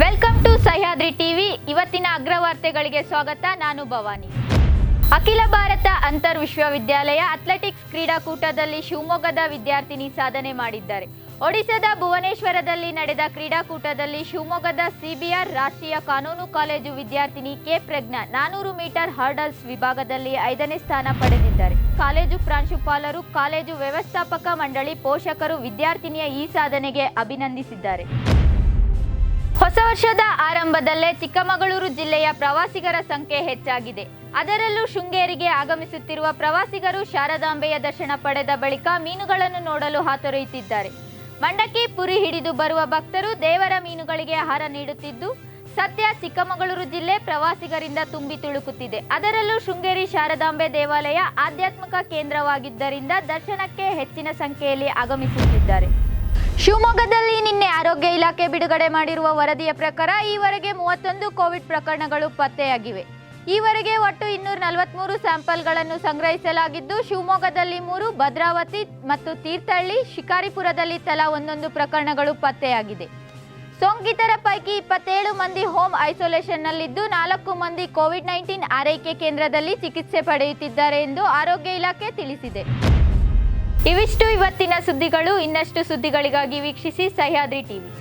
Welcome to Sahyadri TV. ಇವತ್ತಿನ ಅಗ್ರವಾರ್ತೆಗಳಿಗೆ ಸ್ವಾಗತ. ನಾನು ಭವಾನಿ. ಅಖಿಲ ಭಾರತ ಅಂತರ್ ವಿಶ್ವವಿದ್ಯಾಲಯ ಅಥ್ಲೆಟಿಕ್ಸ್ ಕ್ರೀಡಾಕೂಟದಲ್ಲಿ ಶಿವಮೊಗ್ಗದ ವಿದ್ಯಾರ್ಥಿನಿ ಸಾಧನೆ ಮಾಡಿದ್ದಾರೆ. ಒಡಿಶಾದ ಭುವನೇಶ್ವರದಲ್ಲಿ ನಡೆದ ಕ್ರೀಡಾಕೂಟದಲ್ಲಿ ಶಿವಮೊಗ್ಗದ ಸಿಬಿಆರ್ ರಾಷ್ಟ್ರೀಯ ಕಾನೂನು ಕಾಲೇಜು ವಿದ್ಯಾರ್ಥಿನಿ ಕೆ ಪ್ರಜ್ಞಾ ನಾನೂರು ಮೀಟರ್ ಹರ್ಡಲ್ಸ್ ವಿಭಾಗದಲ್ಲಿ ಐದನೇ ಸ್ಥಾನ ಪಡೆದಿದ್ದಾರೆ. ಕಾಲೇಜು ಪ್ರಾಂಶುಪಾಲರು, ಕಾಲೇಜು ವ್ಯವಸ್ಥಾಪಕ ಮಂಡಳಿ ಪೋಷಕರು, ವಿದ್ಯಾರ್ಥಿನಿಯ ಈ ಸಾಧನೆಗೆ ಅಭಿನಂದಿಸಿದ್ದಾರೆ. ಹೊಸ ವರ್ಷದ ಆರಂಭದಲ್ಲೇ ಚಿಕ್ಕಮಗಳೂರು ಜಿಲ್ಲೆಯ ಪ್ರವಾಸಿಗರ ಸಂಖ್ಯೆ ಹೆಚ್ಚಾಗಿದೆ. ಅದರಲ್ಲೂ ಶೃಂಗೇರಿಗೆ ಆಗಮಿಸುತ್ತಿರುವ ಪ್ರವಾಸಿಗರು ಶಾರದಾಂಬೆಯ ದರ್ಶನ ಪಡೆದ ಬಳಿಕ ಮೀನುಗಳನ್ನು ನೋಡಲು ಹಾತೊರೆಯುತ್ತಿದ್ದಾರೆ. ಮಂಡಕ್ಕಿ ಪುರಿ ಹಿಡಿದು ಬರುವ ಭಕ್ತರು ದೇವರ ಮೀನುಗಳಿಗೆ ಆಹಾರ ನೀಡುತ್ತಿದ್ದು, ಸದ್ಯ ಚಿಕ್ಕಮಗಳೂರು ಜಿಲ್ಲೆ ಪ್ರವಾಸಿಗರಿಂದ ತುಂಬಿ ತುಳುಕುತ್ತಿದೆ. ಅದರಲ್ಲೂ ಶೃಂಗೇರಿ ಶಾರದಾಂಬೆ ದೇವಾಲಯ ಆಧ್ಯಾತ್ಮಿಕ ಕೇಂದ್ರವಾಗಿದ್ದರಿಂದ ದರ್ಶನಕ್ಕೆ ಹೆಚ್ಚಿನ ಸಂಖ್ಯೆಯಲ್ಲಿ ಆಗಮಿಸುತ್ತಿದ್ದಾರೆ. ಶಿವಮೊಗ್ಗದಲ್ಲಿ ನಿನ್ನೆ ಆರೋಗ್ಯ ಇಲಾಖೆ ಬಿಡುಗಡೆ ಮಾಡಿರುವ ವರದಿಯ ಪ್ರಕಾರ ಈವರೆಗೆ ಮೂವತ್ತೊಂದು ಕೋವಿಡ್ ಪ್ರಕರಣಗಳು ಪತ್ತೆಯಾಗಿವೆ. ಈವರೆಗೆ ಒಟ್ಟು ಇನ್ನೂರ ನಲವತ್ಮೂರು ಸ್ಯಾಂಪಲ್ಗಳನ್ನು ಸಂಗ್ರಹಿಸಲಾಗಿದ್ದು, ಶಿವಮೊಗ್ಗದಲ್ಲಿ ಮೂರು, ಭದ್ರಾವತಿ ಮತ್ತು ತೀರ್ಥಹಳ್ಳಿ, ಶಿಕಾರಿಪುರದಲ್ಲಿ ತಲಾ ಒಂದೊಂದು ಪ್ರಕರಣಗಳು ಪತ್ತೆಯಾಗಿದೆ. ಸೋಂಕಿತರ ಪೈಕಿ ಇಪ್ಪತ್ತೇಳು ಮಂದಿ ಹೋಮ್ ಐಸೋಲೇಷನ್ನಲ್ಲಿದ್ದು, ನಾಲ್ಕು ಮಂದಿ ಕೋವಿಡ್ ನೈನ್ಟೀನ್ ಆರೈಕೆ ಕೇಂದ್ರದಲ್ಲಿ ಚಿಕಿತ್ಸೆ ಪಡೆಯುತ್ತಿದ್ದಾರೆ ಎಂದು ಆರೋಗ್ಯ ಇಲಾಖೆ ತಿಳಿಸಿದೆ. ಇವಿಷ್ಟು ಇವತ್ತಿನ ಸುದ್ದಿಗಳು. ಇನ್ನಷ್ಟು ಸುದ್ದಿಗಳಿಗಾಗಿ ವೀಕ್ಷಿಸಿ ಸಹ್ಯಾದ್ರಿ ಟಿವಿ.